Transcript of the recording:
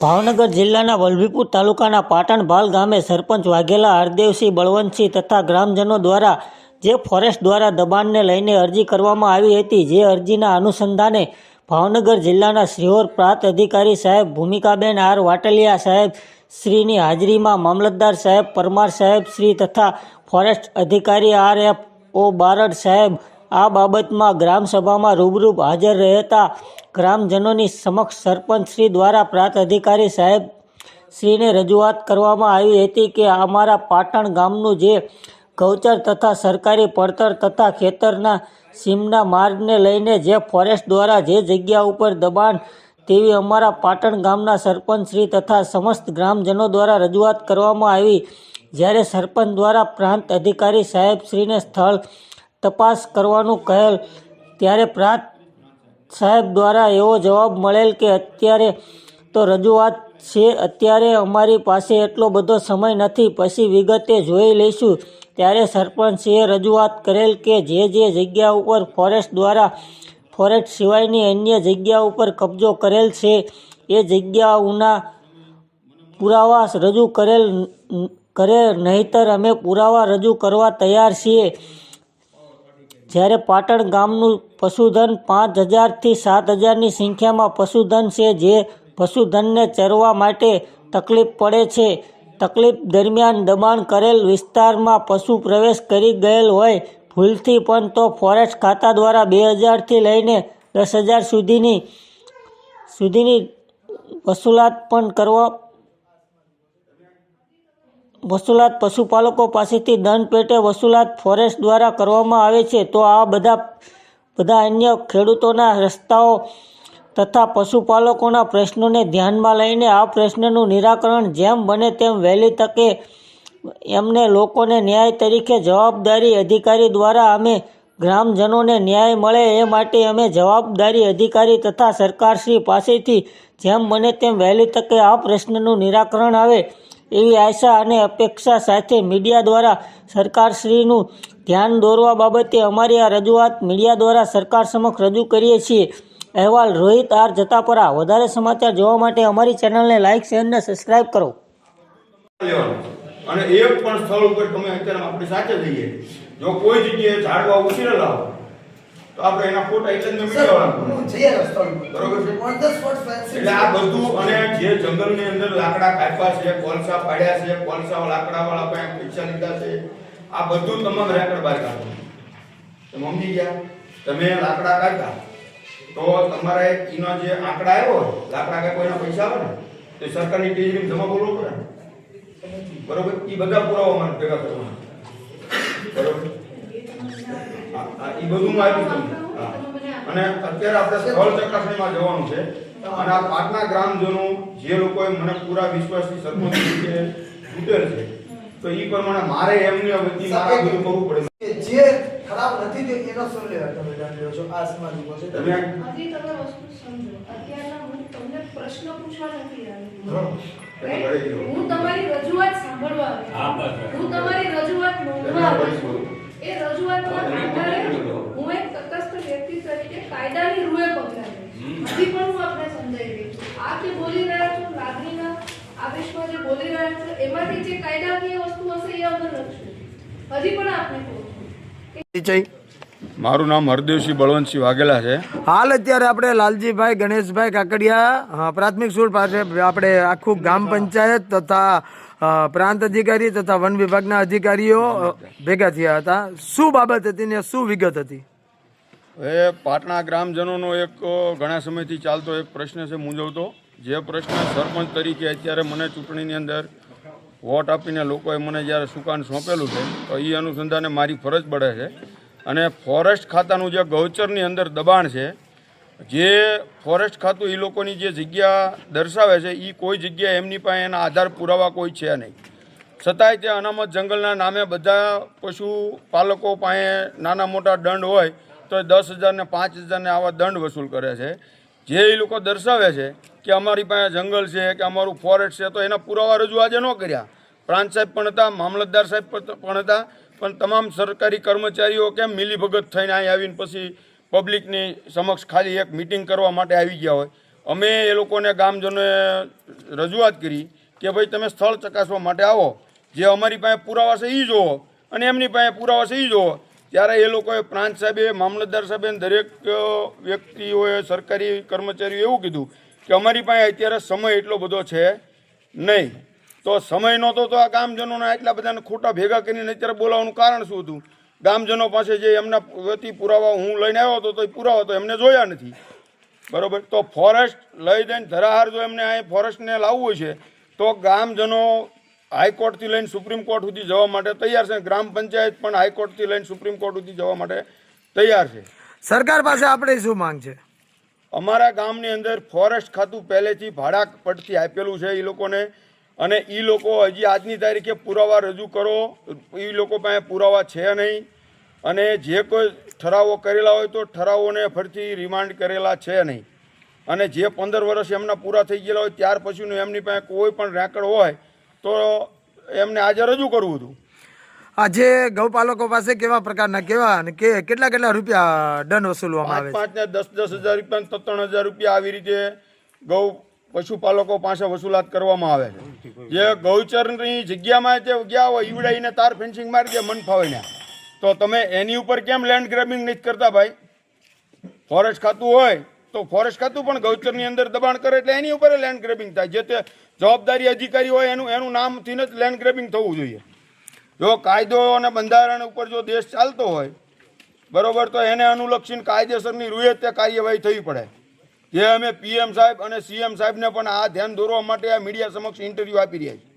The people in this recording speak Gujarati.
ભાવનગર જિલ્લાના વલભીપુર તાલુકાના પાટણભાલ ગામે સરપંચ વાઘેલા હરદેવસિંહ બળવંતસિંહ તથા ગ્રામજનો દ્વારા જે ફોરેસ્ટ દ્વારા દબાણને લઈને અરજી કરવામાં આવી હતી, જે અરજીના અનુસંધાને ભાવનગર જિલ્લાના શ્રીહોર પ્રાંત અધિકારી સાહેબ ભૂમિકાબેન આર વાટલિયા સાહેબ, શ્રીની હાજરીમાં મામલતદાર સાહેબ પરમાર સાહેબ, શ્રી તથા ફોરેસ્ટ અધિકારી આર એફ ઓ બારડ સાહેબ આ બાબતમાં ગ્રામસભામાં રૂબરૂ હાજર રહેતા ગ્રામજનોની સમક્ષ સરપંચશ્રી દ્વારા પ્રાંત અધિકારી સાહેબ શ્રીને રજૂઆત કરવામાં આવી હતી કે અમારા પાટણ ગામનું જે ગૌચર તથા સરકારી પડતર તથા ખેતરના સીમના માર્ગને લઈને જે ફોરેસ્ટ દ્વારા જે જગ્યા ઉપર દબાણ તેવી અમારા પાટણ ગામના સરપંચશ્રી તથા સમસ્ત ગ્રામજનો દ્વારા રજૂઆત કરવામાં આવી. જ્યારે સરપંચ દ્વારા પ્રાંત અધિકારી સાહેબશ્રીને સ્થળ તપાસ કરવાનું કહેલ. ત્યારે પ્રાંત સાહેબ દ્વારા એવો જવાબ મળેલ કે અત્યારે તો રજૂઆત છે, અત્યારે અમારી પાસે એટલો બધો સમય નથી, પછી વિગતે જોઈ લઈશું. ત્યારે સરપંચે રજૂઆત કરેલ કે જે જે જગ્યા ઉપર ફોરેસ્ટ દ્વારા, ફોરેસ્ટ સિવાયની અન્ય જગ્યા ઉપર કબજો કરેલ છે, એ જગ્યાઓના પુરાવા રજૂ કરેલ કરે નહીતર અમે પુરાવા રજૂ કરવા તૈયાર છીએ. જ્યારે પાટણ ગામનું પશુધન પાંચ હજારથી સાત હજારની સંખ્યામાં પશુધન છે, જે પશુધનને ચરવા માટે તકલીફ પડે છે. તકલીફ દરમિયાન દબાણ કરેલ વિસ્તારમાં પશુ પ્રવેશ કરી ગયેલ હોય ભૂલથી પણ તો ફોરેસ્ટ ખાતા દ્વારા બે હજારથી લઈને દસ હજાર સુધીની સુધીની વસૂલાત પણ કરવા વસૂલાત પશુપાલકો પાસેથી દંડ પેટે વસૂલાત ફોરેસ્ટ દ્વારા કરવામાં આવે છે, તો આ બધા બધા અન્ય ખેડૂતોના રસ્તાઓ તથા પશુપાલકોના પ્રશ્નોને ધ્યાનમાં લઈને આ પ્રશ્નનું નિરાકરણ જેમ બને તેમ વહેલી તકે એમને લોકોને ન્યાય તરીકે જવાબદારી અધિકારી દ્વારા અમે ગ્રામજનોને ન્યાય મળે એ માટે અમે જવાબદારી અધિકારી તથા સરકારશ્રી પાસેથી જેમ બને તેમ વહેલી તકે આ પ્રશ્નનું નિરાકરણ આવે. એવી આશા અને અપેક્ષા સાથે મીડિયા દ્વારા સરકારશ્રીનું ધ્યાન દોરવા બાબતે અમારી આ રજૂઆત મીડિયા દ્વારા સરકાર સમક્ષ રજૂ કરીએ છીએ. અહેવાલ રોહિત આર જતાપરા. વધારે સમાચાર જોવા માટે અમારી ચેનલને લાઇક શેર અને સબસ્ક્રાઇબ કરો. અને એક પણ સ્થળ ઉપર તમે અત્યારે આપણે સાચે જઈએ. જો કોઈ જગ્યાએ ઝાડવા ઉછીરેલા હોય તો આપણે એના ફોટા એટલે જ મેળવવાના. જઈ આવ્યો બરોબર છે? પણ the spot ફેન્સી એટલે આ બધું અને જે જંગલની અંદર લાકડા કાપ્યા છે કોલસા પાડ્યા છે કોલસા લાકડાવાળા પાસે પૈસા લીધા છે આ બધું તમામ રેકર્ડ બહાર કાઢો તમે સમજી ગયા. તમે લાકડા કાઢ્યા તો તમારે એનો જે આંકડા આવ્યો લાકડા કાપ્યો એના પૈસા આવે ને તે સરકારની ટીજરીમાં જમા કરવો પડે. બરોબર? એ બધા પુરાવા માટે ભેગા કરવાના. બરોબર? હા, હા, ઈ બધું આપ્યું તમને હા. અને અત્યારે આપણે સ્થળ ચકાસણીમાં જવાનું છે. અને આ પાટના ગ્રામજનો જે લોકોએ મને પૂરા વિશ્વાસથી સરપંચ તરીકે ચૂંટેલ છે તો ઈ પ્રમાણે મારે એમની વતી મારા બધું કરવું પડે. કે જે ખરાબ નથી તે એનો શું લેવા તમે જાણી રહ્યો છો? આ સમાજ ઉપર છે. તમે હજી તમે વસ્તુ સમજો. અત્યારના હું તમને પ્રશ્ન પૂછવા નથી આવી. હું. તમારી રજૂઆત સાંભળવા આવી. હું તમારી રજૂઆત નોંધવા આવી. છું. એ રજૂઆતના આધારે હું એક તટસ્થ વ્યક્તિ તરીકે કાયદાની રૂએ પગલાં લઈશ હજી પણ હું આપને સમજાવી રહી છું આ જે બોલી રહ્યા છો લાગણીના આવેશમાં જે બોલી રહ્યા છો એમાંથી જે કાયદાકીય વસ્તુ હશે એ અમર લખશું હજી પણ કહું છું. મારું નામ હરદેવસિંહ બળવંતસિંહ વાઘેલા છે. હાલ અત્યારે આપણે લાલજીભાઈ ગણેશભાઈ કાકડિયા પ્રાથમિક સ્કૂલ પાસે આપણે આખું ગ્રામ પંચાયત તથા પ્રાંત અધિકારી તથા વન વિભાગના અધિકારીઓ ભેગા થયા હતા. શું બાબત હતી ને શું વિગત હતી? એ પાટણા ગ્રામજનોનો એક ઘણા સમયથી ચાલતો એક પ્રશ્ન છે મૂંઝવતો. જે પ્રશ્ન સરપંચ તરીકે અત્યારે મને ચૂંટણીની અંદર વોટ આપીને લોકોએ મને જ્યારે સુકાન સોંપેલું છે, તો એ અનુસંધાને મારી ફરજ પડે છે. અને ફોરેસ્ટ ખાતાનું જે ગૌચરની અંદર દબાણ છે, જે ફોરેસ્ટ ખાતું એ લોકોની જે જગ્યા દર્શાવે છે એ કોઈ જગ્યાએ એમની પાસે એના આધાર પુરાવા કોઈ છે નહીં. છતાંય તે અનામત જંગલના નામે બધા પશુપાલકો પાસે નાના મોટા દંડ હોય, તો દસ હજારને પાંચ હજારને આવા દંડ વસૂલ કરે છે. જે એ લોકો દર્શાવે છે કે અમારી પાસે જંગલ છે, કે અમારું ફોરેસ્ટ છે, તો એના પુરાવા રજૂ આજે ન કર્યા. પ્રાંત સાહેબ પણ હતા, મામલતદાર સાહેબ પણ હતા, પણ તમામ સરકારી કર્મચારીઓ કેમ મિલીભગત થઈને અહીં આવીને પછી પબ્લિકની સમક્ષ ખાલી એક મિટિંગ કરવા માટે આવી ગયા હોય? અમે એ લોકોને ગામજનોએ રજૂઆત કરી કે ભાઈ તમે સ્થળ ચકાસવા માટે આવો. જે અમારી પાસે પુરાવા છે એ જુઓ અને એમની પાસે પુરાવા છે એ જુઓ ત્યારે એ લોકોએ પ્રાંત સાહેબે, મામલતદાર સાહેબે દરેક વ્યક્તિઓએ, સરકારી કર્મચારીઓ એવું કીધું કે અમારી પાસે અત્યારે સમય એટલો બધો છે નહીં. તો સમય નહોતો તો આ ગામજનોના એટલા બધાને ખોટા ભેગા કરીને અત્યારે બોલાવવાનું કારણ શું હતું? ગામજનો પાસે જે એમના વતી પુરાવા હું લઈને આવ્યો હતો તો એ પુરાવા તો એમને જોયા નથી. બરાબર? તો ફોરેસ્ટ લઈ દઈને ધરાહાર જો એમને અહીં ફોરેસ્ટને લાવવું છે તો ગામજનો હાઈકોર્ટથી લઈને સુપ્રીમ કોર્ટ સુધી જવા માટે તૈયાર છે. ગ્રામ પંચાયત પણ હાઈકોર્ટથી લઈને સુપ્રીમ કોર્ટ સુધી જવા માટે તૈયાર છે. સરકાર પાસે આપણે શું માંગ છે? અમારા ગામની અંદર ફોરેસ્ટ ખાતું પહેલેથી ભાડા પડતી આપેલું છે. એ લોકોને અને એ લોકો હજી આજની તારીખે પુરાવા રજૂ કરો. એ લોકો પાસે પુરાવા છે નહીં. અને જે કોઈ ઠરાવો કરેલા હોય તો ઠરાવોને ફરીથી રિમાન્ડ કરેલા છે નહીં. અને જે પંદર વર્ષ એમના પૂરા થઈ ગયેલા હોય ત્યાર પછીનું એમની પાસે કોઈ પણ રેકર્ડ હોય તો એમને આજે રજૂ કરવું હતું. આજે ગૌપાલકો પાસે કેવા પ્રકારના કેવા અને કે કેટલા કેટલા રૂપિયા દંડ વસૂલવામાં આવે પાંચ ને દસ દસ હજાર રૂપિયા ત્રણ હજાર રૂપિયા આવી રીતે ગૌ પશુપાલકો પાસે વસૂલાત કરવામાં આવે છે. જે ગૌચરની જગ્યામાં જે ગયા હોય, ઈવડાઈને તાર ફેન્સિંગ મારી દે, મન ફાવે ને. તો તમે એની ઉપર કેમ લેન્ડ ગ્રેબિંગ નથી કરતા ભાઈ? ફોરેસ્ટ ખાતું હોય, તો ફોરેસ્ટ ખાતું પણ ગૌચરની અંદર દબાણ કરે એટલે એની ઉપર લેન્ડ ગ્રેબિંગ થાય. જે તે જવાબદારી અધિકારી હોય, એનું એનું નામથી જ લેન્ડ ગ્રેબિંગ થવું જોઈએ. જો કાયદો અને બંધારણ ઉપર જો દેશ ચાલતો હોય, બરોબર, તો એને અનુલક્ષીને કાયદેસરની રૂએ તે કાર્યવાહી થવી પડે. જે અમે પીએમ સાહેબ અને સીએમ સાહેબને પણ આ ધ્યાન દોરવા માટે આ મીડિયા સમક્ષ ઇન્ટરવ્યૂ આપી રહ્યા છીએ.